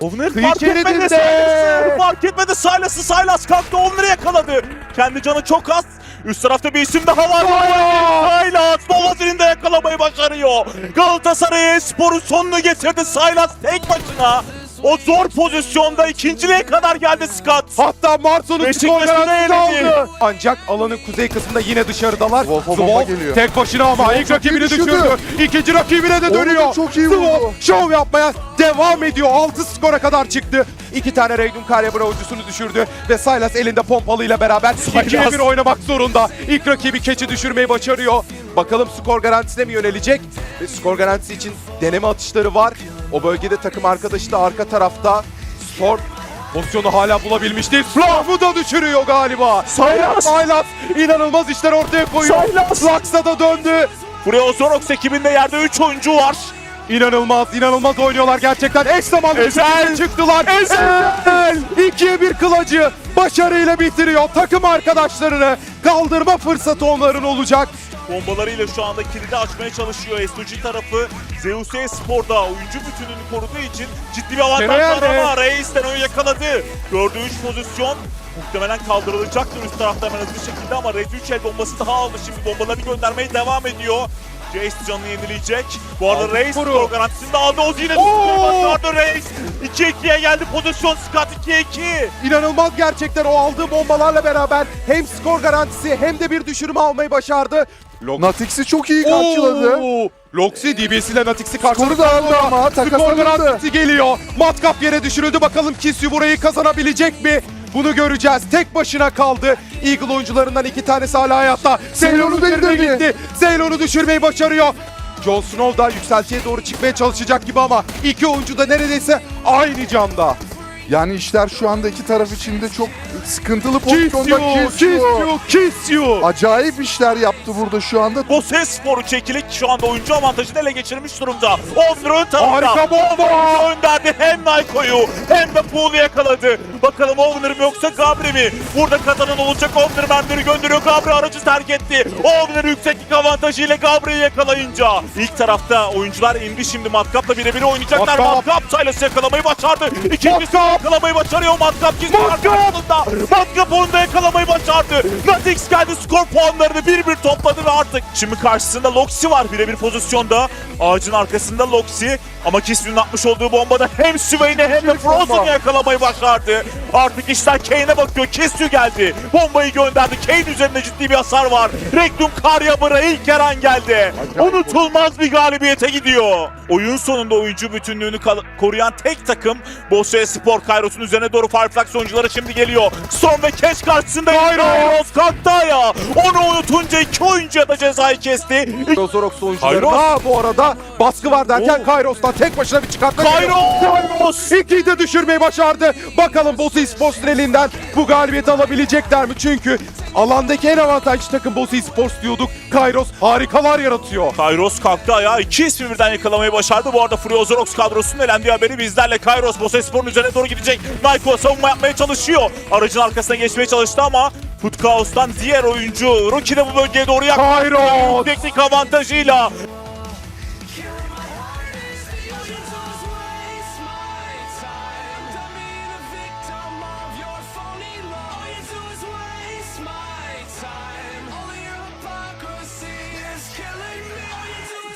Ovner fark etmedi. Silas'ı fark etmedi. Silas'ı Silas kalktı. Ovner'ı yakaladı. Kendi canı çok az. Üst tarafta bir isim daha var. Silas Boğazı'nı da yakalamayı başarıyor. Galatasaray sporun sonunu getirdi. Silas tek başına. O zor pozisyonda ikinciliğe kadar geldi Scott. Hatta Marson'un Beşiktaş'ı skor da garantisi eledi. aldı. Ancak alanın kuzey kısmında yine dışarıdalar. Bomba geliyor. tek başına ama Wolf ilk çok iyi rakibini düşürdü. düşürdü. İkinci rakibine de da dönüyor. çok iyi Wolf vurdu. şov yapmaya devam ediyor. 6 skora kadar çıktı. İki tane Raydun Karyabra oyuncusunu düşürdü ve Silas elinde pompalıyla beraber 2'ye 1 oynamak zorunda. İlk rakibi keçi düşürmeyi başarıyor. Bakalım skor garantisine mi yönelecek? Ve skor garantisi için deneme atışları var. O bölgede takım arkadaşı da arka tarafta. Storm pozisyonu hala bulabilmiş değil. Flav'u da düşürüyor galiba. Silas! Silas inanılmaz işler ortaya koyuyor. Silas! Lux'a da döndü. Buraya Zorox ekibinde yerde 3 oyuncu var. İnanılmaz, inanılmaz oynuyorlar gerçekten. Eş zamanlı Ezel! çıktılar. Ezel! İkiye bir kılacı başarıyla bitiriyor. Takım arkadaşlarını kaldırma fırsatı onların olacak. Bombalarıyla şu anda kilidi açmaya çalışıyor. SOG tarafı Zeus Spor'da oyuncu bütünlüğünü koruduğu için ciddi bir avantaj var ama Reis'ten onu yakaladı. Gördüğü 3 pozisyon muhtemelen kaldırılacaktır üst tarafta hemen hızlı şekilde ama Red 3 el bombası daha aldı. Şimdi bombalarını göndermeye devam ediyor. Jace canını yenileyecek. Bu arada Aldı Reis skoru. skor garantisini de aldı. O yine başardı Reis. 2-2'ye geldi pozisyon. Scott 2-2. İnanılmaz gerçekten o aldığı bombalarla beraber hem skor garantisi hem de bir düşürme almayı başardı. Lox Natix'i çok iyi karşıladı. Loxi DBS ile Natix'i karşıladı. Skoru da aldı ama Skor garantisi geliyor. Matkap yere düşürüldü. Bakalım Kisyu burayı kazanabilecek mi? Bunu göreceğiz. Tek başına kaldı. Eagle oyuncularından iki tanesi hala hayatta. Zeylon'u indirdi. gitti. Zeylon'u düşürmeyi başarıyor. Jon Snow da yükseltiye doğru çıkmaya çalışacak gibi ama iki oyuncu da neredeyse aynı camda. Yani işler şu anda iki taraf için de çok sıkıntılı pozisyonda. Kisyu, Kisyu. Acayip işler yaptı burada şu anda. Bose Spor'u çekilik şu anda oyuncu avantajını ele geçirmiş durumda. Ön tarafta. Harika bomba. Gönderdi hem Naiko'yu hem de Pool'u yakaladı. Bakalım Ovner mi yoksa Gabri mi? Burada kazanan olacak Ovner mermileri gönderiyor. Gabri aracı terk etti. Ovner yükseklik avantajıyla Gabri'yi yakalayınca. ilk tarafta oyuncular indi şimdi Matkap'la birebir oynayacaklar. Matkap. Matkap Silas'ı yakalamayı başardı. İkincisini Matkap. Yakalamayı başarıyor. Matkap gizli karşısında. Matkap onu da yakalamayı başardı. Natix geldi skor puanlarını bir bir topladı ve artık şimdi karşısında Loxi var birebir pozisyonda. Ağacın arkasında Loxi ama Kisly'nin atmış olduğu bombada hem Swain'e hem de Frozen'ı yakalamayı başardı. Artık işler Kane'e bakıyor. Kisly geldi. Bombayı gönderdi. Kane üzerinde ciddi bir hasar var. Rektum Karyabır'a ilk Eren geldi. Unutulmaz bir galibiyete gidiyor. Oyun sonunda oyuncu bütünlüğünü koruyan tek takım Bosya Spor Kairos'un üzerine doğru Fireflux oyuncuları şimdi geliyor. Storm ve Keş karşısında Kairos kalktı ayağa. Onu unutunca iki oyuncuya da cezayı kesti. Zorox oyuncularına bu arada baskı var derken Oo. Kairos'tan tek başına bir çıkartma. Kairos! İkiyi de düşürmeyi başardı. Bakalım Bosi Sports elinden bu galibiyeti alabilecekler mi? Çünkü alandaki en avantajlı takım Bosi Sports diyorduk. Kairos harikalar yaratıyor. Kairos kalktı ayağa. iki ismi birden yakalamayı başardı. Bu arada Friozorox kadrosunun elendiği haberi bizlerle. Kairos Bosespor'un üzerine doğru gidecek. Naiko savunma yapmaya çalışıyor. Aracın arkasına geçmeye çalıştı ama Foot Chaos'tan diğer oyuncu Rookie de bu bölgeye doğru yaklaştı. Teknik avantajıyla